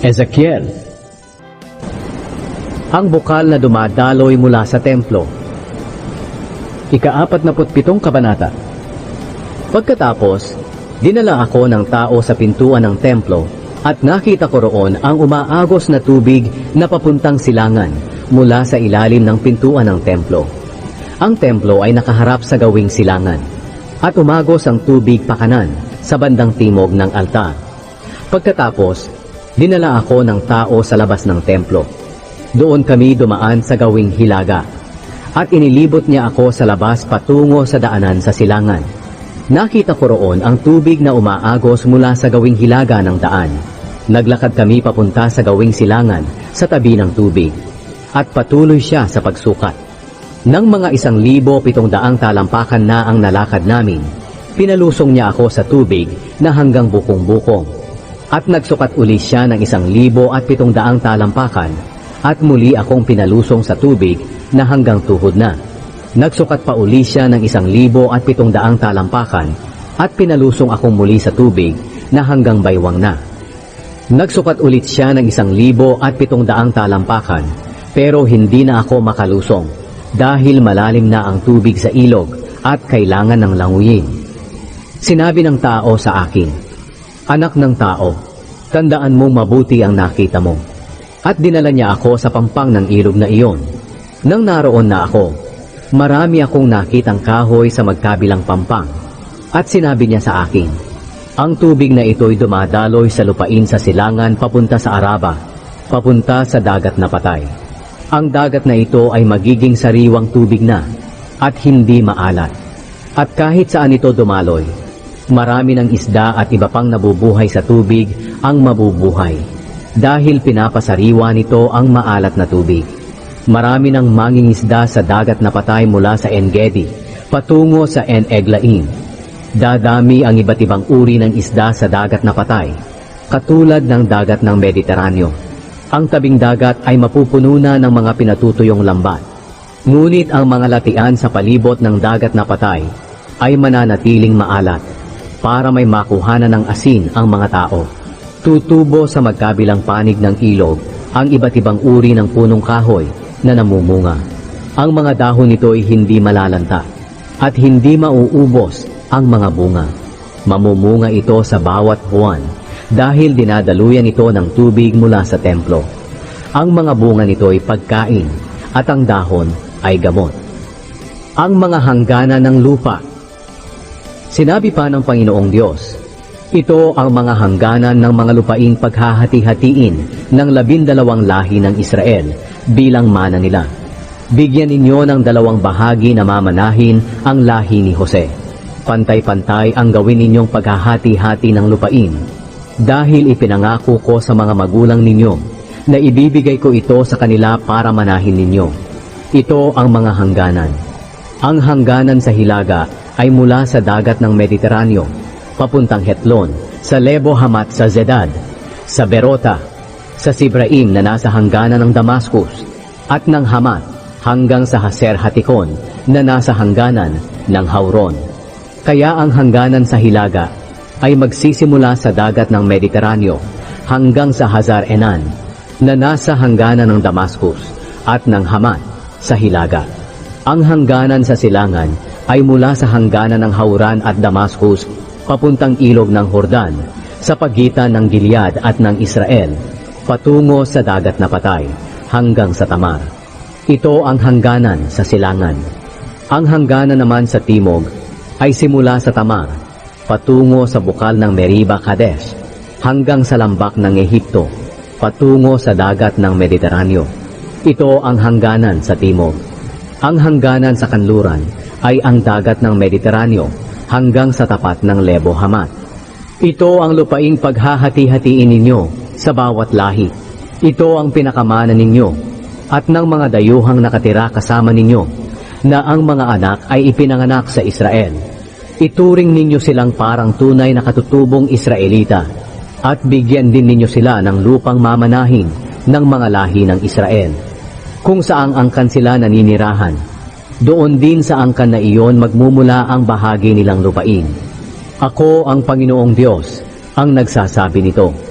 Ezekiel Ang bukal na dumadaloy mula sa templo Ika-apat na pitong kabanata Pagkatapos, dinala ako ng tao sa pintuan ng templo at nakita ko roon ang umaagos na tubig na papuntang silangan mula sa ilalim ng pintuan ng templo. Ang templo ay nakaharap sa gawing silangan at umagos ang tubig pakanan sa bandang timog ng altar. Pagkatapos, dinala ako ng tao sa labas ng templo. Doon kami dumaan sa gawing hilaga at inilibot niya ako sa labas patungo sa daanan sa silangan. Nakita ko roon ang tubig na umaagos mula sa gawing hilaga ng daan. Naglakad kami papunta sa gawing silangan sa tabi ng tubig at patuloy siya sa pagsukat. Nang mga isang libo pitong daang talampakan na ang nalakad namin, pinalusong niya ako sa tubig na hanggang bukong-bukong. At nagsukat uli siya ng isang libo at pitong daang talampakan at muli akong pinalusong sa tubig na hanggang tuhod na. Nagsukat pa uli siya ng isang libo at pitong daang talampakan at pinalusong akong muli sa tubig na hanggang baywang na. Nagsukat ulit siya ng isang libo at pitong daang talampakan pero hindi na ako makalusong dahil malalim na ang tubig sa ilog at kailangan ng languyin. Sinabi ng tao sa akin, Anak ng tao, tandaan mong mabuti ang nakita mo. At dinala niya ako sa pampang ng ilog na iyon. Nang naroon na ako, marami akong nakitang kahoy sa magkabilang pampang. At sinabi niya sa akin, Ang tubig na ito'y dumadaloy sa lupain sa silangan papunta sa Araba, papunta sa dagat na patay. Ang dagat na ito ay magiging sariwang tubig na at hindi maalat. At kahit saan ito dumaloy, marami ng isda at iba pang nabubuhay sa tubig ang mabubuhay dahil pinapasariwa nito ang maalat na tubig. Marami ng manging isda sa dagat na patay mula sa Engedi patungo sa En-Eglaim. Dadami ang iba't ibang uri ng isda sa dagat na patay, katulad ng dagat ng Mediteraneo. Ang tabing dagat ay mapupuno na ng mga pinatutuyong lambat. Ngunit ang mga latian sa palibot ng dagat na patay ay mananatiling maalat para may makuhanan ng asin ang mga tao. Tutubo sa magkabilang panig ng ilog ang iba't ibang uri ng punong kahoy na namumunga. Ang mga dahon nito ay hindi malalanta at hindi mauubos ang mga bunga. Mamumunga ito sa bawat buwan dahil dinadaluyan ito ng tubig mula sa templo. Ang mga bunga nito ay pagkain at ang dahon ay gamot. Ang mga hangganan ng lupa Sinabi pa ng Panginoong Diyos, ito ang mga hangganan ng mga lupaing paghahati-hatiin ng labindalawang lahi ng Israel bilang mana nila. Bigyan ninyo ng dalawang bahagi na mamanahin ang lahi ni Jose. Pantay-pantay ang gawin ninyong paghahati-hati ng lupain dahil ipinangako ko sa mga magulang ninyo na ibibigay ko ito sa kanila para manahin ninyo. Ito ang mga hangganan. Ang hangganan sa Hilaga ay mula sa dagat ng Mediteraneo, papuntang Hetlon, sa Lebo Hamat sa Zedad, sa Berota, sa Sibraim na nasa hangganan ng Damascus, at ng Hamat hanggang sa Haser Hatikon na nasa hangganan ng Hauron. Kaya ang hangganan sa Hilaga ay magsisimula sa dagat ng Mediteraneo hanggang sa Hazar Enan na nasa hangganan ng Damascus at ng Hamat sa Hilaga. Ang hangganan sa silangan ay mula sa hangganan ng Hauran at Damascus papuntang ilog ng Hordan sa pagitan ng Gilead at ng Israel patungo sa dagat na patay hanggang sa Tamar. Ito ang hangganan sa silangan. Ang hangganan naman sa timog ay simula sa Tamar patungo sa bukal ng Meriba Kadesh hanggang sa lambak ng Ehipto patungo sa dagat ng Mediteraneo. Ito ang hangganan sa timog. Ang hangganan sa kanluran ay ang dagat ng Mediteraneo hanggang sa tapat ng Lebo Hamat. Ito ang lupaing paghahati-hatiin ninyo sa bawat lahi. Ito ang pinakamana ninyo at ng mga dayuhang nakatira kasama ninyo na ang mga anak ay ipinanganak sa Israel. Ituring ninyo silang parang tunay na katutubong Israelita at bigyan din ninyo sila ng lupang mamanahin ng mga lahi ng Israel kung saang angkan sila naninirahan. Doon din sa angkan na iyon magmumula ang bahagi nilang lupain. Ako ang Panginoong Diyos ang nagsasabi nito.